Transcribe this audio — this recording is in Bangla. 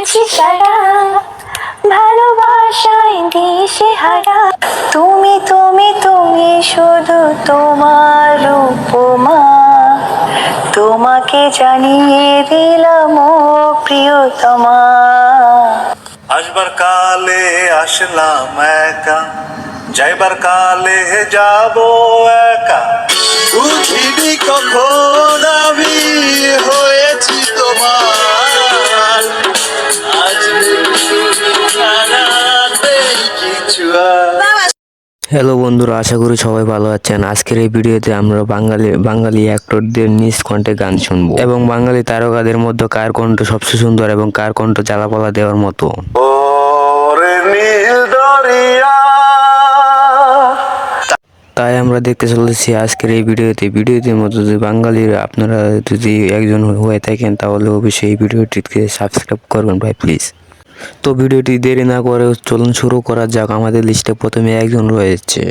দিয়েছি সারা ভালোবাসায় দিশে হারা। তুমি তুমি তুমি শুধু তোমার উপমা। তোমাকে জানিয়ে দিলাম প্রিয়তমা। আসবার কালে আসলাম একা, যাইবার কালে যাব একা। বুঝিনি কখন আমি হ্যালো বন্ধুরা আশা করি সবাই ভালো আছেন। আজকের এই ভিডিওতে আমরা বাঙালি বাঙালি অ্যাক্টরদের নিজ কণ্ঠে গান শুনব এবং বাঙালি তারকাদের মধ্যে কার কণ্ঠ সবচেয়ে সুন্দর এবং কার কণ্ঠ জ্বালাপালা দেওয়ার মতো। তাই আমরা দেখতে চলেছি আজকের এই ভিডিওতে। ভিডিওতে মতো যদি বাঙালির আপনারা যদি একজন হয়ে থাকেন তাহলে অবশ্যই এই ভিডিওটিকে সাবস্ক্রাইব করবেন ভাই প্লিজ তো ভিডিওটি দেরি না করে চলুন শুরু করা যাক। আমাদের লিস্টে প্রথমে একজন রয়েছে।